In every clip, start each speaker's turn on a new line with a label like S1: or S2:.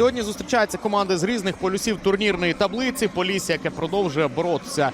S1: Сьогодні зустрічаються команди з різних полюсів турнірної таблиці. Полісся, яке продовжує боротися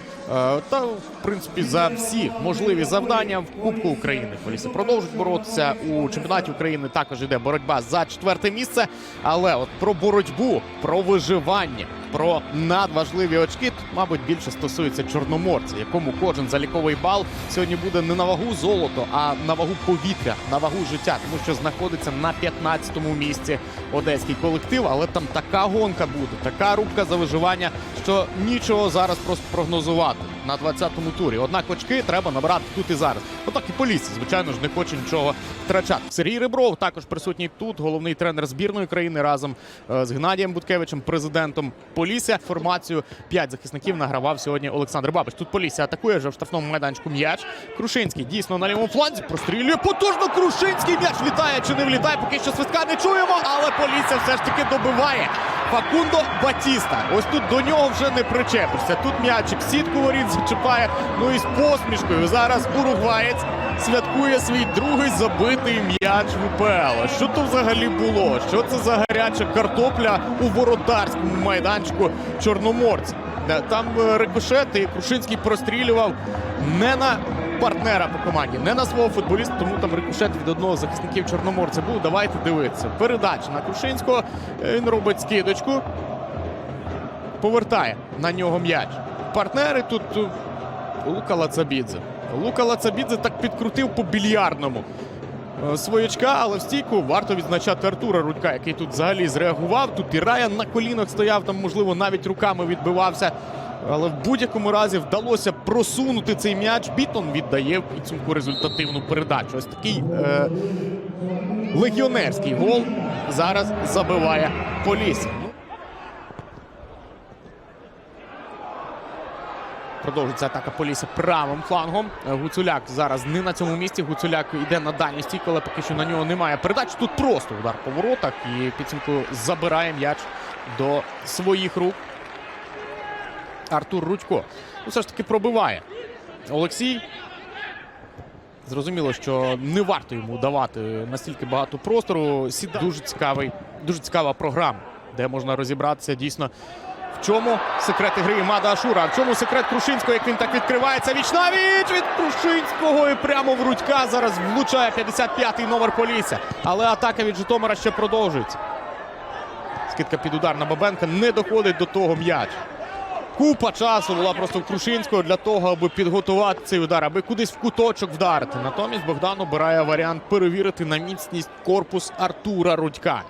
S1: та в принципі за всі можливі завдання в Кубку України. Полісся продовжують боротися у чемпіонаті України. Також йде боротьба за четверте місце. Але от про боротьбу, про виживання, про надважливі очки, тут, мабуть, більше стосується чорноморця, якому кожен заліковий бал сьогодні буде не на вагу золото, а на вагу повітря, на вагу життя, тому що знаходиться на 15-му місці одеський колектив. Але там така гонка буде, така рубка за виживання, що нічого зараз просто прогнозувати на 20-му турі. Однак очки треба набрати тут і зараз. Отак і поліція, звичайно ж, не хоче нічого втрачати. Сергій Ребров також присутній тут, головний тренер збірної країни разом е, з Геннадієм Буткевичем, президентом Полісся. Формацію п'ять захисників награвав сьогодні Олександр Бабич. Тут Полісся атакує вже в штрафному майданчику м'яч. Крушинський дійсно на лівому фланзі прострілює потужно. Крушинський м'яч влітає чи не влітає. Поки що свистка не чуємо, але Полісся все ж таки добиває. Факундо Батіста. Ось тут до нього вже не причепишся. Тут м'ячик сітку воріт зачіпає. Ну і з посмішкою зараз уругваєць святкує свій другий забитий м'яч в УПЛ. Що то взагалі було? Що це за гаряча картопля у воротарському майданчику Чорноморця? Е, Там е, рикошет і Крушинський прострілював не на партнера по команді, не на свого футболіста, тому там рикошет від одного з захисників Чорноморця був. Давайте дивитися. Передача на Крушинського. Е, Він робить скидочку. Повертає на нього м'яч. Партнери тут е, Лука Лацабідзе. Лука Лацабідзе так підкрутив по більярдному е, своячка, але в стійку варто відзначати Артура Рудька, який тут взагалі зреагував. Тут і Раян на колінах стояв, там, можливо, навіть руками відбивався. Але в будь-якому разі вдалося просунути цей м'яч. Бітон віддає в підсумку результативну передачу. Ось такий е, легіонерський гол зараз забиває Полісся. Ну, Продовжується атака Полісся правим флангом. Е, Гуцуляк зараз не на цьому місці. Гуцуляк йде на дальню стійку, але поки що на нього немає передач. Тут просто удар по воротах і підсумку забирає м'яч до своїх рук. Артур Рудько. Ну, все ж таки пробиває. Олексій. Зрозуміло, що не варто йому давати настільки багато простору. Сіда дуже цікавий, дуже цікава програма, де можна розібратися дійсно. В чому секрет гри Мада Ашура? В чому секрет Крушинського, як він так відкривається? Віч на віч від Крушинського і прямо в Рудька зараз влучає 55-й номер Полісся. Але атака від Житомира ще продовжується. Скидка під удар на Бабенка не доходить до того м'яч. Купа часу була просто в Крушинського для того, аби підготувати цей удар, аби кудись в куточок вдарити. Натомість Богдан обирає варіант перевірити на міцність корпус Артура Рудька.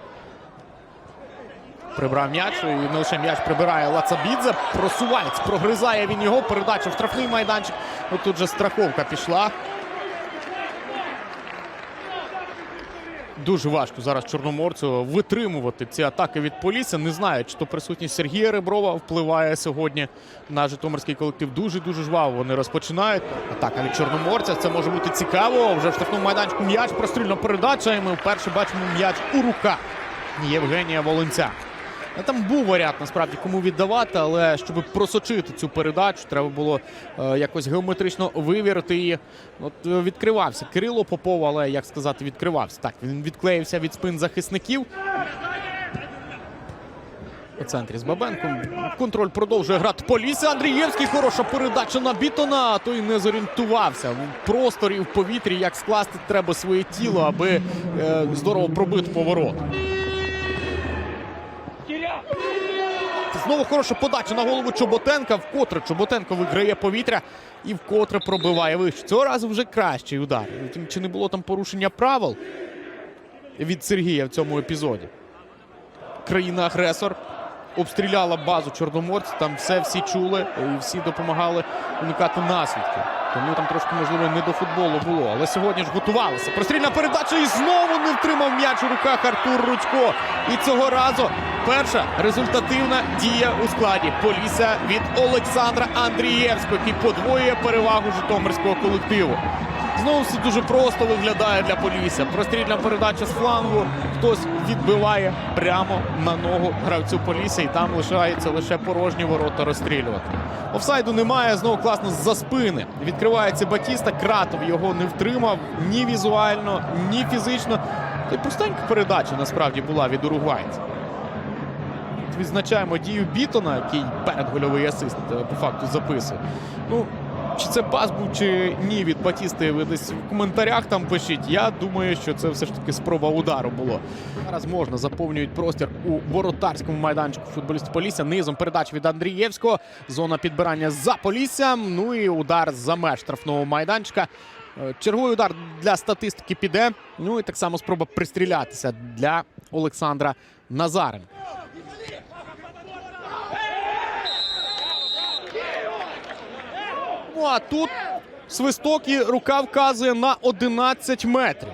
S1: Прибрав м'яч, і не лише м'яч прибирає Лацабідзе. Просувається, прогризає він його. Передача в штрафний майданчик. От тут же страховка пішла. Дуже важко зараз чорноморцю витримувати ці атаки від Полісся. Не знаю, чи то присутність Сергія Реброва впливає сьогодні на житомирський колектив. Дуже дуже жваво вони розпочинають. Атака від чорноморця. Це може бути цікаво. Вже в штрафному майданчику м'яч, прострільна передача. І ми вперше бачимо м'яч у руках Євгенія Волинця. Ну, Там був варіант насправді кому віддавати, але щоб просочити цю передачу, треба було е, якось геометрично вивірити її. От е, відкривався Кирило Попов, але як сказати, відкривався. Так, він відклеївся від спин захисників. У центрі з Бабенком. Контроль продовжує грати Полісся. Андрієвський. Хороша передача на Бітона. А той не зорієнтувався. В просторі в повітрі, як скласти треба своє тіло, аби е, здорово пробити поворот. Знову хороша подача на голову Чоботенка. Вкотре Чоботенко виграє повітря і вкотре пробиває вище. Цього разу вже кращий удар. Чи не було там порушення правил від Сергія в цьому епізоді? Країна-агресор обстріляла базу Чорноморця. Там все всі чули і всі допомагали уникати наслідків. Тому там трошки, можливо, не до футболу було. Але сьогодні ж готувалися. Прострільна передача і знову не втримав м'яч у руках Артур Рудько. І цього разу перша результативна дія у складі Полісся від Олександра Андрієвського, який подвоює перевагу житомирського колективу. Знову все дуже просто виглядає для Полісся. Прострільна передача з флангу. Хтось відбиває прямо на ногу гравцю Полісся, і там лишається лише порожні ворота розстрілювати. Офсайду немає. Знову класно з-за спини. Відкривається Батіста. Кратов його не втримав ні візуально, ні фізично. Та й пустенька передача насправді була від уругвайця. Відзначаємо дію Бітона, який передгольовий асист е, по факту записує. Ну, чи це пас був, чи ні від Батісти, ви десь в коментарях там пишіть. Я думаю, що це все ж таки спроба удару було. Зараз можна заповнюють простір у воротарському майданчику футболіст Полісся. Низом передач від Андрієвського. Зона підбирання за Поліссям. Ну і удар за меж штрафного майданчика. Е, Черговий удар для статистики піде. Ну і так само спроба пристрілятися для Олександра Назаренка. Ну а тут свисток і рука вказує на 11 метрів.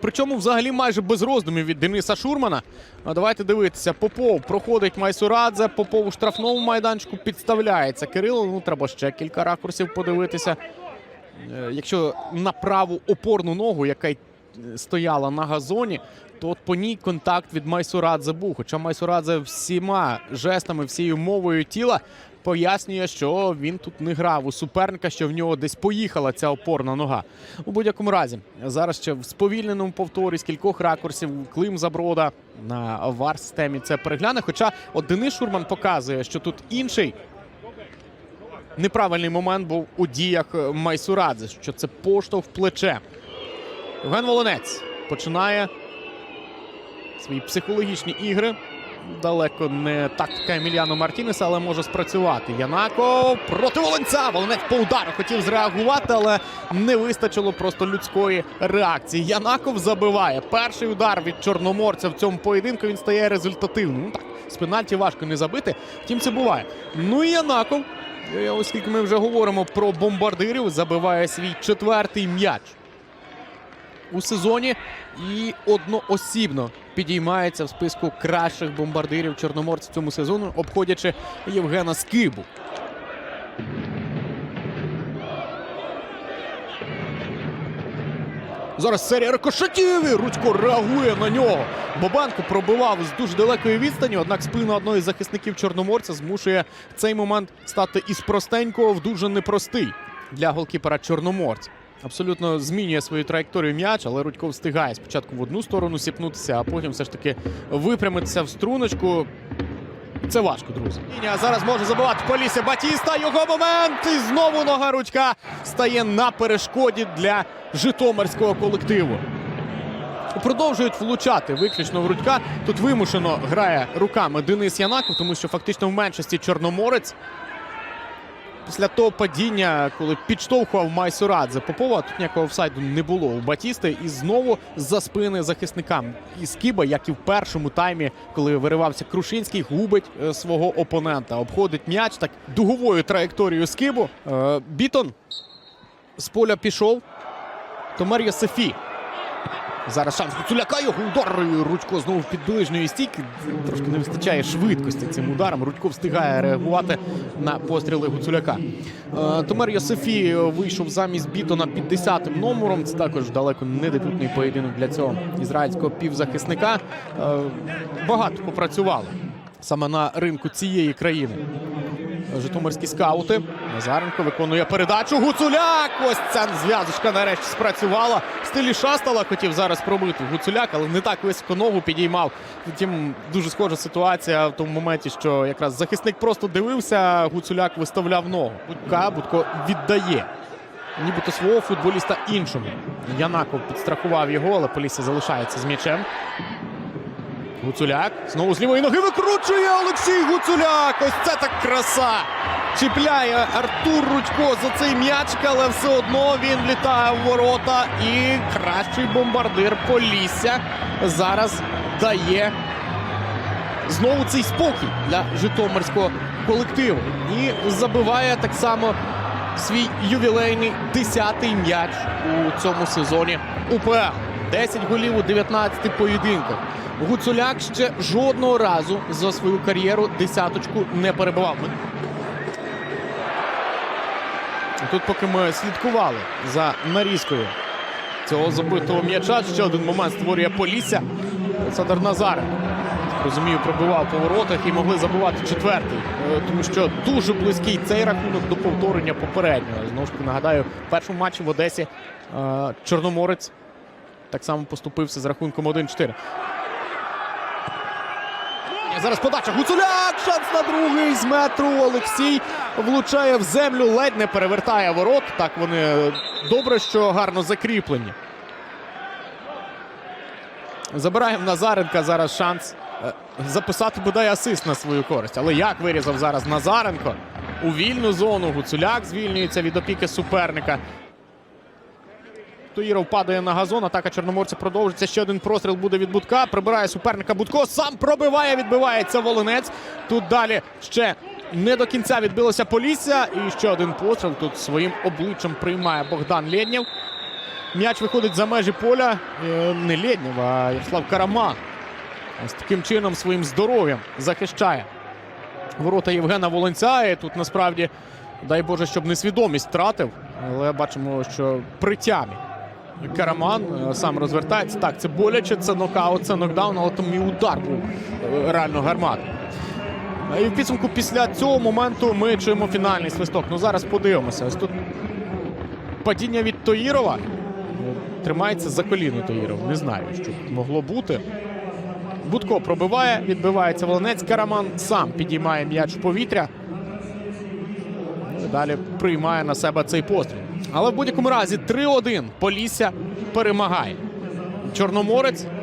S1: Причому взагалі майже без роздумів від Дениса Шурмана. А давайте дивитися. Попов проходить Майсурадзе. Попов у штрафному майданчику підставляється. Кирило. Ну треба ще кілька ракурсів подивитися. Е, Якщо на праву опорну ногу, яка й стояла на газоні, то от по ній контакт від Майсурадзе був. Хоча Майсурадзе всіма жестами, всією мовою тіла пояснює, що він тут не грав у суперника, що в нього десь поїхала ця опорна нога. У будь-якому разі, зараз ще в сповільненому повторі з кількох ракурсів Клим Заброда на вар-системі це перегляне. Хоча от Денис Шурман показує, що тут інший неправильний момент був у діях Майсурадзе, що це поштовх плече. Євген Волонець починає свої психологічні ігри. Далеко не тактика Еміліано Мартінеса, але може спрацювати. Янако проти Волонця. Волонець по удару хотів зреагувати, але не вистачило просто людської реакції. Янаков забиває. Перший удар від чорноморця в цьому поєдинку він стає результативним. Ну так, з пенальті важко не забити. Втім, це буває. Ну і Янаков, е, оскільки ми вже говоримо про бомбардирів, забиває свій четвертий м'яч у сезоні і одноосібно підіймається в списку кращих бомбардирів чорноморців цьому сезону, обходячи Євгена Скибу. Зараз серія рикошетів і Рудько реагує на нього. Бобанко пробивав з дуже далекої відстані, однак спина одного із захисників чорноморця змушує цей момент стати із простенького в дуже непростий для голкіпера чорноморця. Абсолютно змінює свою траєкторію м'яч, але Рудько встигає спочатку в одну сторону сіпнутися, а потім все ж таки випрямитися в струночку. Це важко, друзі. А зараз може забивати Полісся Батіста. Його момент. І знову нога Рудька стає на перешкоді для житомирського колективу. Продовжують влучати виключно в Рудька. Тут вимушено грає руками Денис Янаков, тому що фактично в меншості Чорноморець. Після того падіння, коли підштовхував Майсурадзе Попова, тут ніякого офсайду не було у Батісти. І знову за спини захисникам. І Скіба, як і в першому таймі, коли виривався Крушинський, губить е, свого опонента. Обходить м'яч так дуговою траєкторією Скибу. Е, Бітон з поля пішов. Томар Йосифі. Зараз шанс Гуцуляка. Його удар. І Рудько знову під ближньої стійки. Трошки не вистачає швидкості цим ударом. Рудько встигає реагувати на постріли Гуцуляка. Е, Томар Йосифі вийшов замість Бітона під 10 номером. Це також далеко не дебютний поєдинок для цього ізраїльського півзахисника. Е, Багато попрацювали саме на ринку цієї країни. Житомирські скаути. Назаренко виконує передачу. Гуцуляк! Ось ця зв'язочка нарешті спрацювала. В стилі Шастала хотів зараз пробити Гуцуляк, але не так високо ногу підіймав. Втім, дуже схожа ситуація в тому моменті, що якраз захисник просто дивився, Гуцуляк виставляв ногу. Будька Будко віддає. Нібито свого футболіста іншому. Янаков підстрахував його, але Полісся залишається з м'ячем. Гуцуляк. Знову з лівої ноги викручує Олексій Гуцуляк. Ось це так краса. Чіпляє Артур Рудько за цей м'ячик, але все одно він літає в ворота. І кращий бомбардир Полісся зараз дає знову цей спокій для житомирського колективу. І забиває так само свій ювілейний 10-й м'яч у цьому сезоні УПЛ. 10 голів у 19 поєдинках. Гуцуляк ще жодного разу за свою кар'єру десяточку не перебивав. Тут, поки ми слідкували за нарізкою цього забитого м'яча, ще один момент створює Полісся. Олександр Назаренко. Розумію, пробивав по воротах і могли забивати четвертий, Е, тому що дуже близький цей рахунок до повторення попереднього. Знову ж таки нагадаю, в першому матчі в Одесі е, Чорноморець так само поступився з рахунком 1-4. Зараз подача. Гуцуляк. Шанс на другий з метру. Олексій влучає в землю, ледь не перевертає ворот. Так вони добре, що гарно закріплені. Забирає в Назаренка зараз шанс е, записати бодай асист на свою користь. Але як вирізав зараз Назаренко у вільну зону. Гуцуляк звільнюється від опіки суперника. Туїров падає на газон. Атака чорноморця продовжиться. Ще один простріл буде від Будка. Прибирає суперника Будко. Сам пробиває, відбивається Волинець. Тут далі ще не до кінця відбилося Полісся. І ще один постріл. Тут своїм обличчям приймає Богдан Лєднєв. М'яч виходить за межі поля. Е, Не Лєднєв, а Ярослав Караман. Ось таким чином своїм здоров'ям захищає ворота Євгена Волонця. І тут насправді, дай Боже, щоб несвідомість втратив. Але бачимо, що при. Караман е, сам розвертається. Так, це боляче, це нокаут, це нокдаун, але там і удар був е, реально гарматний. І в підсумку після цього моменту ми чуємо фінальний свисток. Ну зараз подивимося. Ось тут падіння від Тоїрова. Ну, Тримається за коліно Тоїров. Не знаю, що могло бути. Будко пробиває, відбивається Волонець. Караман сам підіймає м'яч в повітря. Ну далі приймає на себе цей постріл. Але в будь-якому разі 3-1 Полісся перемагає. Чорноморець